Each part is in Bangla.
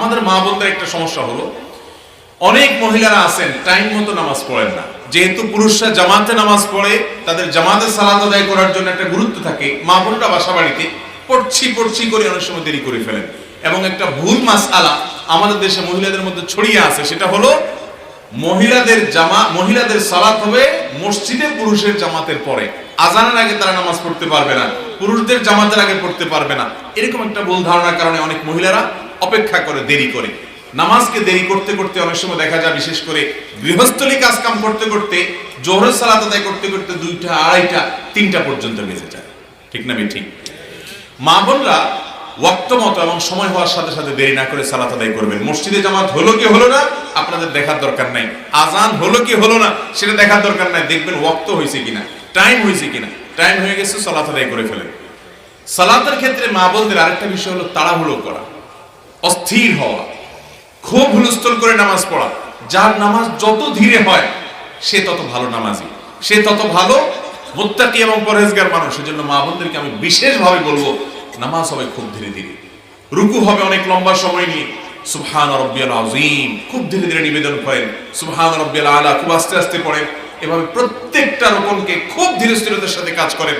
আমাদের মা বোনদের একটা সমস্যা হলো, অনেক মহিলারা আছেন টাইম মতো নামাজ পড়েন না। যেহেতু পুরুষরা জামাতে নামাজ পড়ে, তাদের জামাতে সালাত আদায় করার জন্য একটা গুরুত্ব থাকে, মা বোনরা বাসা বাড়িতে পড়ছি পড়ছি করে অনেক সময় দেরি করে ফেলেন। এবং একটা ভুল মাস আলা আমাদের দেশে মহিলাদের মধ্যে ছড়িয়ে আছে, সেটা হলো মহিলাদের জামা, মহিলাদের সালাত হবে মসজিদে পুরুষের জামাতের পরে। আজানের আগে তারা নামাজ পড়তে পারবে না, পুরুষদের জামাতের আগে পড়তে পারবে না। এরকম একটা ভুল ধারণার কারণে অনেক মহিলারা অপেক্ষা করে, দেরি করে। নামাজকে দেরি করতে করতে অনেক সময় দেখা যায়, বিশেষ করে গৃহস্থলী কাজ কাম করতে করতে, জোহরের সালাত আদায় করতে করতে দুইটা, আড়াইটা, তিনটা পর্যন্ত বেজে যায়। ঠিক না ঠিক মা বোনরা ওয়াক্ত মতো এবং সময় হওয়ার সাথে সাথে দেরি না করে সালাত আদায় করবেন। মসজিদে জামাত হলো কি হলো না, আপনাদের দেখার দরকার নাই। আজান হলো কি হলো না, সেটা দেখার দরকার নাই। দেখবেন ওয়াক্ত হয়েছে কিনা, টাইম হয়েছে কিনা। টাইম হয়ে গেছে, সালাত আদায় করে ফেলেন। সালাতের ক্ষেত্রে মা বোনদের আরেকটা বিষয় হলো তাড়াহুড়ো করা। অস্থির হওয়া। খুব হুলস্থল করে নামাজ পড়া। যার নামাজ যত ধীরে হয়, সে তত ভালো নামাজি। সে তত ভালো মুত্তাকি এবং পরহেজগার মানুষ। সেজন্য মা বোনদেরকে আমি বিশেষভাবে বলব, নামাজ হবে খুব ধীরে ধীরে। রুকু হবে অনেক লম্বা সময় নিয়ে। সুবহান রব্বিয়াল আযীম। খুব ধীরে ধীরে নিবেদন করেন। সুবহান রব্বিয়াল আলা। খুব আস্তে আস্তে পড়েন। এভাবে প্রত্যেকটা রকমকে খুব ধীরে স্থিরতার সাথে কাজ করেন।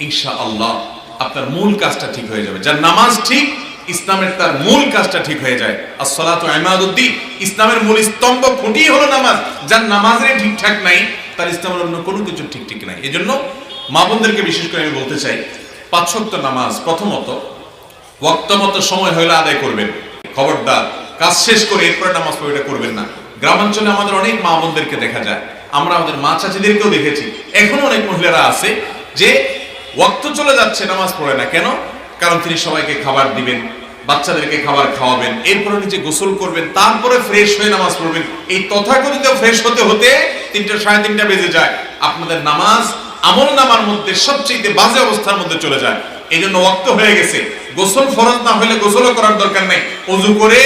ইনশাআল্লাহ আপনার মূল কাজটা ঠিক হয়ে যাবে। যার নামাজ ঠিক ইসলামের তার মূল কাজটা ঠিক হয়ে যায়। আর সলাত ইমাদুদ্দিন, ইসলামের মূল স্তম্ভ খুঁটি হলো নামাজ। যার নামাজের ঠিকঠাক নাই, তার ইসলামের অন্য কোনো কিছু ঠিক ঠিক নাই। এজন্য মা বোনদেরকে বিশেষ করে আমি বলতে চাই, পাঁচ নামাজ প্রথমত ওয়াক্ত মতো সময় হলে আদায় করবেন। খবরদার, কাজ শেষ করে এরপরে নামাজ পড়ে করবেন না। গ্রামাঞ্চলে আমাদের অনেক মা বোনদেরকে দেখা যায়। আমরা আমাদের মা চাচিদেরকেও দেখেছি। এখনও অনেক মহিলারা আছে যে ওয়াক্ত চলে যাচ্ছে, নামাজ পড়ে না। কেন? কারণ তিনি সবাইকে খাবার দিবেন, বাচ্চাদেরকে খাবার খাওয়াবেন, এরপরে নিজে গোসল করবেন, তারপরে ফ্রেশ হয়ে নামাজ পড়বেন। এই তথাকথিত ফ্রেশ হতে হতে তিনটা, সাড়ে তিনটা বেজে যায়। আপনাদের নামাজ আমল নামার মধ্যে সবচেয়ে বাজে অবস্থার মধ্যে চলে যায়। এই জন্য ওয়াক্ত হয়ে গেছে। গোসল ফরজ না হলে গোসলও করার দরকার নেই। অজু করে,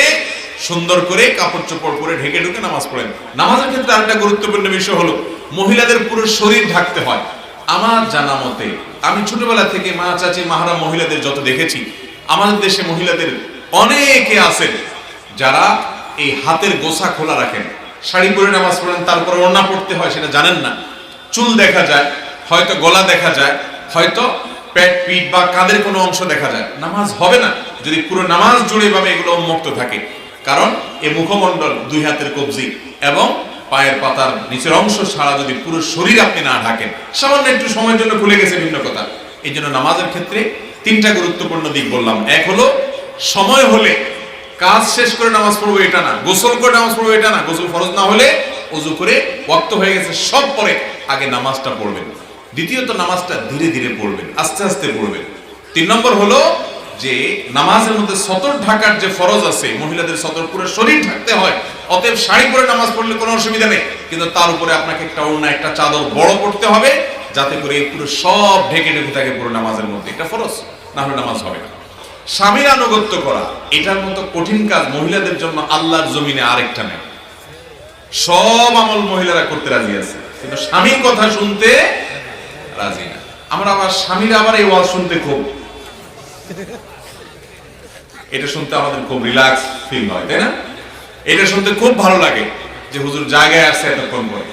সুন্দর করে কাপড় চোপড় করে ঢেকে ঢুকে নামাজ পড়েন। নামাজের ক্ষেত্রে আরেকটা গুরুত্বপূর্ণ বিষয় হলো, মহিলাদের পুরো শরীর ঢাকতে হয়। আমার জানা মতে আমি ছোটবেলা থেকে মা, চাচি, মাহারা মহিলাদের যত দেখেছি, আমাদের দেশে মহিলাদের অনেকে আছেন যারা এই হাতের গোসা খোলা রাখেন। শাড়ি পরে নামাজ পড়েন, তারপরে ওড়না পড়তে হয় সেটা জানেন না। চুল দেখা যায়, হয়তো গলা দেখা যায়, হয়তো পেট, পিঠ বা কাঁধের কোনো অংশ দেখা যায়। নামাজ হবে না, যদি পুরো নামাজ জুড়ে ভাবে এগুলো উন্মুক্ত থাকে। কারণ এ মুখমণ্ডল দুই হাতের কবজি এবং পায়ের পাতার নিচের অংশ ছাড়া যদি পুরো শরীর আপনি না ঢাকেন, সামান্য একটু সময়ের জন্য খুলে গেছে ভিন্ন কথা। এই জন্য নামাজের ক্ষেত্রে তিনটা গুরুত্বপূর্ণ দিক বললাম। এক হলো, সময় হলে কাজ শেষ করে নামাজ পড়ব এটা না, গোসল করে নামাজ পড়ব এটা না, গোসল ফরজ না হলে অজু করে ওয়াক্ত হয়ে গেছে, সব পরে আগে নামাজটা পড়বেন। দ্বিতীয়ত নামাজটা ধীরে ধীরে পড়বেন, আস্তে আস্তে পড়বেন। তিন নম্বর হলো যে নামাজের মধ্যে সতর ঢাকার যে ফরজ আছে, মহিলাদের সতর পুরো শরীর ঢাকতে হয়, অতএব শাড়ি পরে নামাজ পড়লে কোনো অসুবিধা নেই। কিন্তু তার উপরে আপনাকে একটা অন্য একটা চাদর বড় পড়তে হবে, যাতে করে এই পুরো সব ঢেকে ঢেকে থাকে পুরো নামাজের মধ্যে। এটা ফরজ, না হলে নামাজ হবে না। স্বামীর আনুগত্য করা, এটার মতো কঠিন কাজ মহিলাদের জন্য আল্লাহর জমিনে আরেকটা নেই। সব আমল মহিলারা করতে রাজি আছে, কিন্তু স্বামীর কথা শুনতে রাজি না। আমরা আবার স্বামীর আবার এই ওয়াজ শুনতে খুব এটা শুনতে আমাদের খুব রিল্যাক্স ফিল হয়, তাই না? এটা শুনতে খুব ভালো লাগে যে হুজুর জায়গায় আসছে এতক্ষণ পরে।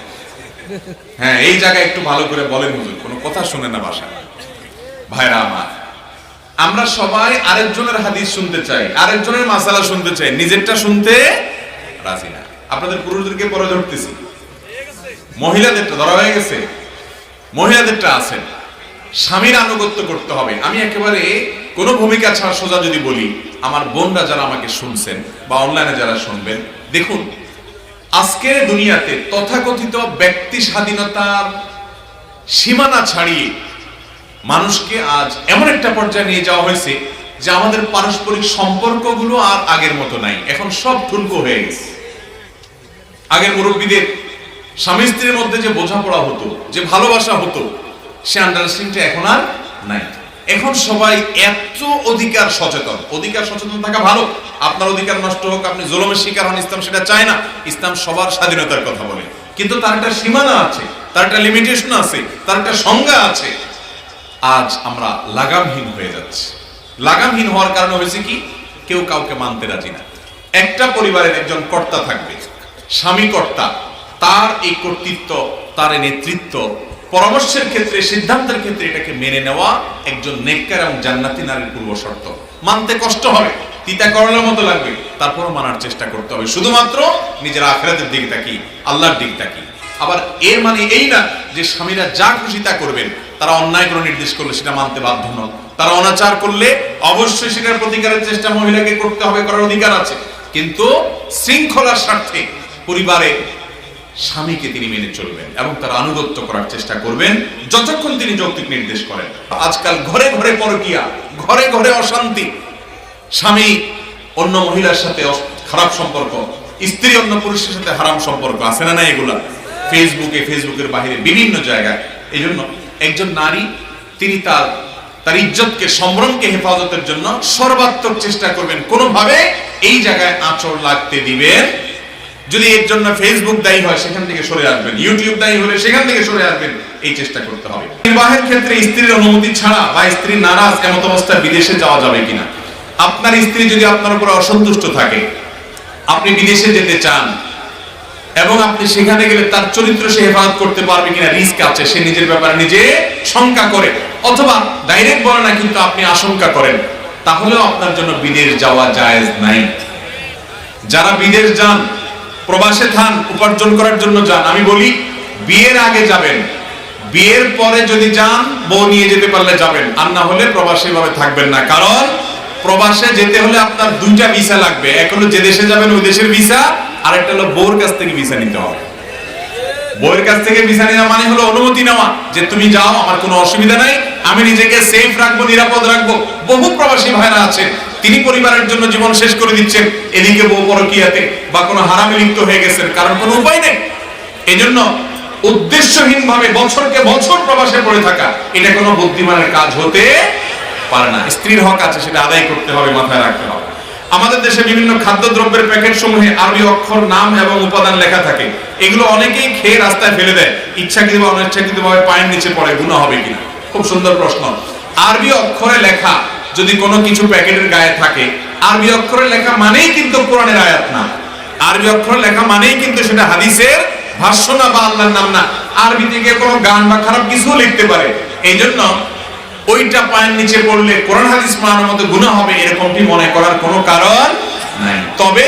হ্যাঁ এই জায়গায় একটু ভালো করে বলেন হুজুর, কোনো কথা শুনে না বাসা ভাইরা আমার, আমরা সবাই আরেকজনের হাদিস শুনতে চাই, আরেকজনের মাসালা শুনতে চাই, নিজেরটা শুনতে রাজি না। আপনাদের পুরুষদেরকে পরে ধরতেছি। মহিলাদেরটা, ধরা হয়ে গেছে। মহিলাদেরটা আছেন। স্বামীর আনুগত্য করতে হবে। আমি একেবারে কোনো ভূমিকা ছাড়া সোজা যদি বলি, আমার বোনরা যারা আমাকে শুনছেন বা অনলাইনে যারা শুনবেন, দেখুন, আজকের দুনিয়াতে তথাকথিত ব্যক্তি স্বাধীনতার সীমানা ছাড়িয়ে মানুষকে আজ এমন একটা পর্যায়ে নিয়ে যাওয়া হয়েছে যে আমাদের পারস্পরিক সম্পর্কগুলো আর আগের মতো নাই। এখন সব ঠুনকো হয়ে গেছে। আগের মুরব্বীদের স্বামী স্ত্রীর মধ্যে যে বোঝাপড়া হতো, যে ভালোবাসা হতো সে আন্ডারস্ট্যান্ডিংটা এখন আর নাই। এখন সবাই এত অধিকার সচেতন। অধিকার সচেতন থাকা ভালো। আপনার অধিকার নষ্ট হোক, আপনি জুলমের শিকার হন, ইসলাম সেটা চায় না। ইসলাম সবার স্বাধীনতার কথা বলে। কিন্তু তার একটা সীমানা আছে, তার একটা লিমিটেশন আছে, তার একটা সংজ্ঞা আছে। আজ আমরা লাগামহীন হয়ে যাচ্ছি। লাগামহীন হওয়ার কারণে হয়েছে কি? কেউ কাউকে মানতে রাজি না। একটা পরিবারের একজন কর্তা থাকবে, স্বামী কর্তা, তার এই কর্তৃত্ব, তার নেতৃত্ব পরামর্শের ক্ষেত্রে, সিদ্ধান্তের ক্ষেত্রে এটাকে মেনে নেওয়া একজন নেককার এবং জান্নাতি নারীর পূর্ব শর্ত। মানতে কষ্ট হবে তিতা করলার মতো লাগবে, তারপরও মানার চেষ্টা করতে হবে। শুধুমাত্র নিজের আখেরাতের দিকে তাকি আল্লাহর দিক তাকি আবার এর মানে এই না যে স্বামীরা যা খুশি তা করবেন, তারা অন্যায় কোনো নির্দেশ করলে সেটা মানতে বাধ্য নন। তারা অনাচার করলে অবশ্যই সেটার প্রতিকারের চেষ্টা মহিলাকে করতে হবে, করার অধিকার আছে। কিন্তু শৃঙ্খলার স্বার্থে পরিবারে স্বামীকে তিনি মেনে চলবেন এবং তার আনুগত্য করার চেষ্টা করবেন যতক্ষণ তিনি যৌক্তিক নির্দেশ করেন। আজকাল ঘরে ঘরে পরকিয়া, ঘরে ঘরে অশান্তি। স্বামী অন্য মহিলার সাথে খারাপ সম্পর্ক, স্ত্রী অন্য পুরুষের সাথে হারাম সম্পর্ক, আছে না না এগুলা? ফেসবুকে, ফেসবুকের বাইরে বিভিন্ন জায়গায়। এই জন্য একজন নারী, তিনি তার তার ইজ্জতকে, সম্ভ্রমকে হেফাজতের জন্য সর্বাত্মক চেষ্টা করবেন। কোনোভাবে এই জায়গায় আঁচড় লাগতে দিবেন যদি এর জন্য ফেসবুক দায়ী হয়, সেখান থেকে সরে আসবেন। ইউটিউব দায়ী হলে সেখান থেকে সরে আসবেন। এই চেষ্টা করতে হবে। বিবাহের ক্ষেত্রে স্ত্রীর অনুমতি ছাড়া বা স্ত্রী নারাজ এমত অবস্থায় বিদেশে যাওয়া যাবে কিনা? আপনার স্ত্রী যদি আপনার উপর অসন্তুষ্ট থাকে, আপনি বিদেশে যেতে চান, এবং আপনি সেখানে গেলে তার চরিত্র সে হেফাজত করতে পারবে কিনা, রিস্ক আছে, সে নিজের ব্যাপারে নিজে শঙ্কা করে। অথবা ডাইরেক্ট বলে না, কিন্তু আপনি আশঙ্কা করেন, তাহলেও আপনার জন্য বিদেশ যাওয়া জায়েজ নাই। যারা বিদেশ যান প্রবাসে থান, উপার্জন করার জন্য যান। আমি বলি, বিয়ের আগে যাবেন। বিয়ের পরে যদি যান, বউ নিয়ে যেতে পারলে যাবেন। আর না হলে প্রবাসী ভাবে থাকবেন না। কারণ প্রবাসে যেতে হলে আপনার দুইটা ভিসা লাগবে। এক হলো যে দেশে যাবেন, ওই দেশের ভিসা, আর একটা হলো বউর কাছ থেকে ভিসা নিতে হবে। বউয়ের কাছ থেকে ভিসা নেওয়া মানে হলো অনুমতি নেওয়া, যে তুমি যাও, আমার কোনো অসুবিধা নাই, আমি নিজেকে সেফ রাখব, নিরাপদ রাখব। বহু প্রবাসী ভাইরা আছে তিনি পরিবারের জন্য জীবন শেষ করে দিচ্ছেন, এদিকে বউ পরকিয়াতে, বা কোনো হারামে লিপ্ত হয়ে গেছেন, কারণ কোনো উপায় নেই। এজন্য উদ্দেশ্যহীন ভাবে বছরকে বছর প্রবাসে পড়ে থাকা, এটা কোনো বুদ্ধিমানের কাজ হতে পারে না। স্ত্রীর হক আছে, সেটা আদায় করতে হবে, মাথায় রাখতে হবে। আমাদের দেশে বিভিন্ন খাদ্যদ্রব্যের প্যাকেট সমূহে আরবি অক্ষর, নাম এবং উপাদান লেখা থাকে। এগুলো অনেকেই খেয়ে রাস্তায় ফেলে দেয়। ইচ্ছাকৃত বা অনিচ্ছাকৃত ভাবে পায়ের নিচে পড়ে গুণা হবে কিনা? খুব সুন্দর প্রশ্ন। আরবি অক্ষরে লেখা যদি কোনো কিছু প্যাকেটের গায়ে থাকে, আরবি অক্ষরে লেখা মানেই কিন্তু কোরআনের আয়াত না। আরবি অক্ষরে লেখা মানেই কিন্তু সেটা হাদিসের ভাষ্য না বা আল্লাহর নাম না। আরবি থেকে কোনো গান বা খারাপ কিছু লিখতে পারে। এই জন্য ওইটা পায়ের নিচে পড়লে কোরআন হাদিস মানার মতো গুণা হবে এরকমটি মনে করার কোনো কারণ নাই। তবে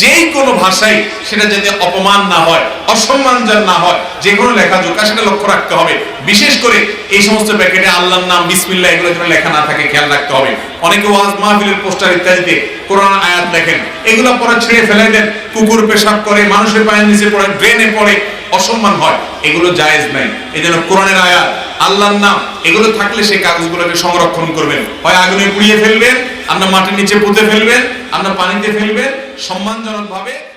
যেই কোনো ভাষায় সেটা যাতে অপমান না হয় অসম্মানজন না হয় যে কোনো লেখা জোকা সেটা লক্ষ্য রাখতে হবে। বিশেষ করে এই সমস্ত প্যাকেটে আল্লাহর নাম, বিসমিল্লাহ এগুলো যেন লেখা না থাকে, খেয়াল রাখতে হবে। অনেকে ওয়াজ মাহফিলের পোস্টার ইত্যাদিতে কোরআন আয়াত লেখেন। এগুলো পরে ছেড়ে ফেলে দেন, কুকুর পেশাব করে, মানুষের পায়ের নিচে পড়ে ড্রেনে পড়ে, অসম্মান হয়। এগুলো জায়েজ নাই। এই জন্য কোরআনের আয়াত, আল্লাহর নাম, এগুলো থাকলে সেই কাগজগুলোকে সংরক্ষণ করবেন। হয় আগুনে পুড়িয়ে ফেলবেন আপনার মাটির নিচে পুঁতে ফেলবেন আপনার পানিতে ফেলবেন সম্মানজনক ভাবে যাতে অসম্মান